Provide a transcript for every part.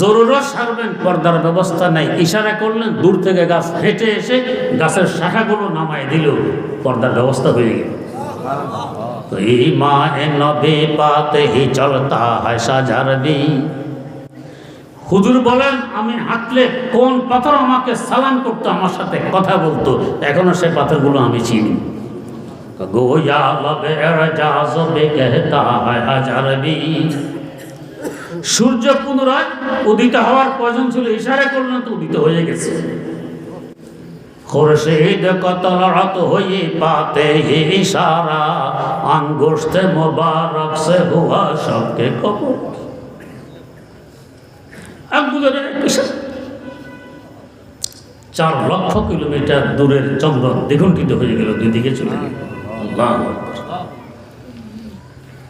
জরুরত সারবেন, পর্দার ব্যবস্থা নাই, ইশারা করলেন, দূর থেকে গাছ হেঁটে এসে গাছের শাখাগুলো নামায় দিল, পর্দার ব্যবস্থা হয়ে গেল। হি হুজুর বলেন, আমি হাঁটলে কোন পাথর আমাকে সালাম করতো, আমার সাথে কথা বলতো, এখনও সে পাথরগুলো আমি চিনি। গোয়া লবে যা সূর্য পুনরায় উদিত হওয়ার প্রয়োজন ছিল, ইশারা করলেন তো উদিত হয়ে গেছে। খুরশিদ কতলরত হয়ে পাতে ইশারা মোবারক সে হুয়া সবকে একদুজনের চার লক্ষ কিলোমিটার দূরের চন্দ্র দ্বিগুণ্ঠিত হয়ে গেল, দুই দিকে চলে গেল।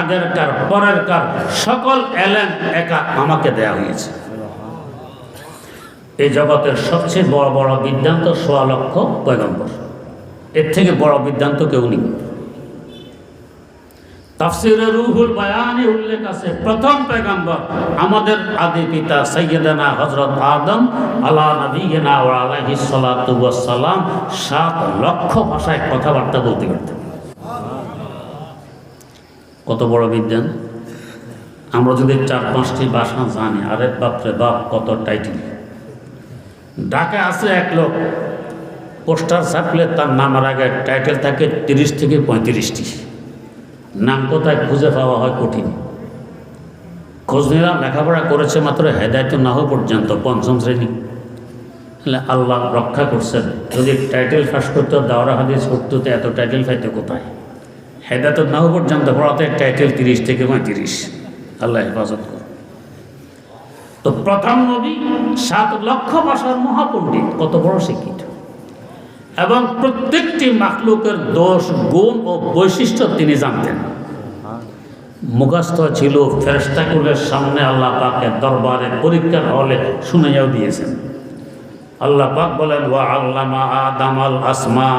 আগেরকার পরেরকার সকল এলেন একা আমাকে দেয়া হয়েছে। এই জগতের সবচেয়ে বড় বড় বিদ্যান্ত সোয়া লক্ষ পয়গম্বর। এর থেকে বড় বিদ্যান্ত কেউ নেই। তাফসিরে রুহুল বায়ানে উল্লেখ আছে, প্রথম পেগম্বর আমাদের আদি পিতা সৈয়দনা হজরত আদম আলা নবীনা ও ওয়াস সালাম সাত লক্ষ ভাষায় কথাবার্তা বলতে পারতেন। কত বড় বিজ্ঞান আমরা যদি চার পাঁচটি ভাষা জানি, আরে বাপরে বাপ, কত টাইটেল। ঢাকা আছে এক লোক, পোস্টার ছাপলে তার নামের আগে টাইটেল থাকে তিরিশ থেকে পঁয়ত্রিশটি। নাম কোথায় খুঁজে পাওয়া হয় কঠিন। খোঁজ নিলাম লেখাপড়া করেছে মাত্র হেদায়ত না হওয়া পর্যন্ত, পঞ্চম শ্রেণি। তাহলে আল্লাহ রক্ষা করছেন। যদি টাইটেল ফাঁস করতে দাওরা হাদিস করতে তো এত টাইটেল পাইতে কোথায়? হেদায়ত না হওয়া পর্যন্ত পড়াতে টাইটেল তিরিশ থেকে পঁয়ত্রিশ। আল্লাহ হেফাজত কর তো প্রথম নবী সাত লক্ষ ভাষার মহাপণ্ডিত, কত বড় শিক্ষিত? এবং প্রত্যেকটি মাকলুকের দোষ, গুণ ও বৈশিষ্ট্য তিনি জানতেন। মুখস্থ ছিল ফেরেস্তাকুলের সামনে আল্লাহ পাকের দরবারে, পরীক্ষার হলে শুনে যাও দিয়েছেন। আল্লাহ পাক বলেন, ওয়া আল্লামা আদামাল আসমা